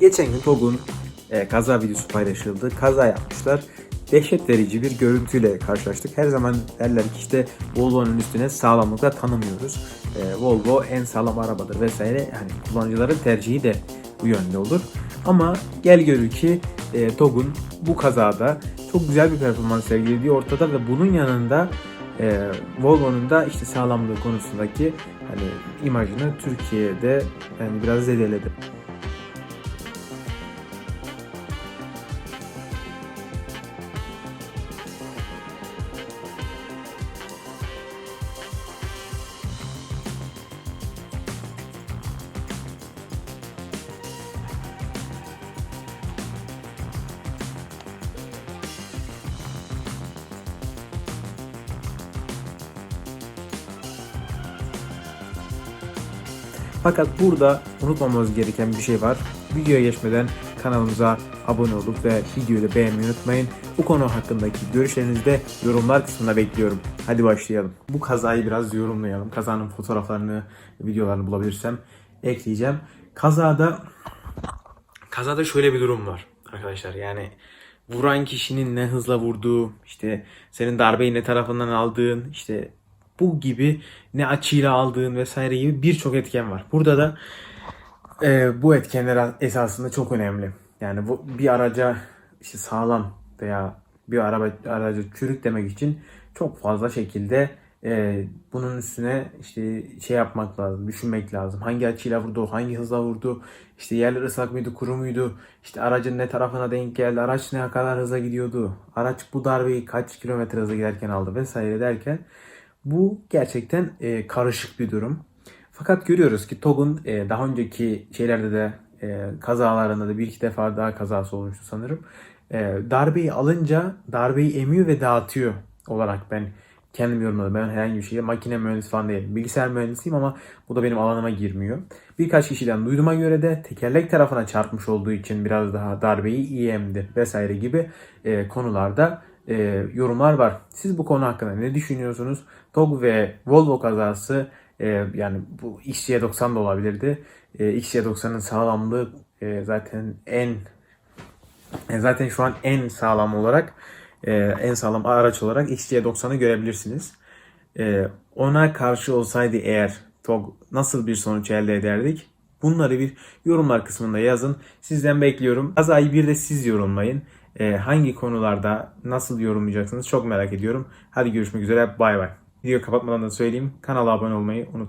Geçen gün TOG'un e, kaza videosu paylaşıldı. Kaza yapmışlar. Dehşet verici bir görüntüyle karşılaştık. Her zaman derler ki işte Volvo'nun üstüne sağlamlıkla tanımıyoruz. E, Volvo en sağlam arabadır vesaire. Yani kullanıcıların tercihi de bu yönde olur. Ama gel görür ki e, TOG'un bu kazada çok güzel bir performans sergilediği ortada ve bunun yanında e, Volvo'nun da işte sağlamlığı konusundaki hani imajını Türkiye'de yani biraz zedeledi. Fakat burada unutmamamız gereken bir şey var. Videoya geçmeden kanalımıza abone olup ve videoyu da beğenmeyi unutmayın. Bu konu hakkındaki görüşlerinizi de yorumlar kısmında bekliyorum. Hadi başlayalım. Bu kazayı biraz yorumlayalım. Kazanın fotoğraflarını, videolarını bulabilirsem ekleyeceğim. Kazada kazada şöyle bir durum var arkadaşlar. Yani vuran kişinin ne hızla vurduğu, işte senin darbeyi ne tarafından aldığın, işte bu gibi ne açıyla aldığın vesaire gibi birçok etken var. Burada da e, bu etkenler esasında çok önemli. Yani bu bir araca işte sağlam veya bir araba araca çürük demek için çok fazla şekilde e, bunun üstüne işte şey yapmak lazım, düşünmek lazım. Hangi açıyla vurdu, hangi hızla vurdu, işte yerler ıslak mıydı, kuru muydu, işte aracın ne tarafına denk geldi, araç ne kadar hızla gidiyordu, araç bu darbeyi kaç kilometre hızla giderken aldı vesaire derken bu gerçekten e, karışık bir durum. Fakat görüyoruz ki TOG'un e, daha önceki şeylerde de e, kazalarında da bir iki defa daha kazası olmuştu sanırım. E, darbeyi alınca darbeyi emiyor ve dağıtıyor olarak ben kendim yorumladım. Ben herhangi bir şey makine mühendisi falan değilim. Bilgisayar mühendisiyim ama bu da benim alanıma girmiyor. Birkaç kişiden duyduğuma göre de tekerlek tarafına çarpmış olduğu için biraz daha darbeyi iyi emdi vesaire gibi e, konularda e, yorumlar var. Siz bu konu hakkında ne düşünüyorsunuz? TOG ve Volvo kazası e, yani bu XC90 da olabilirdi. E, XC90'ın sağlamlığı e, zaten en e, zaten şu an en sağlam olarak e, en sağlam araç olarak XC90'ı görebilirsiniz. E, ona karşı olsaydı eğer TOG nasıl bir sonuç elde ederdik? Bunları bir yorumlar kısmında yazın. Sizden bekliyorum. Kazayı bir de siz yorumlayın. E, hangi konularda nasıl yorumlayacaksınız çok merak ediyorum. Hadi görüşmek üzere. Bay bay. Video kapatmadan da söyleyeyim. Kanala abone olmayı unutmayın.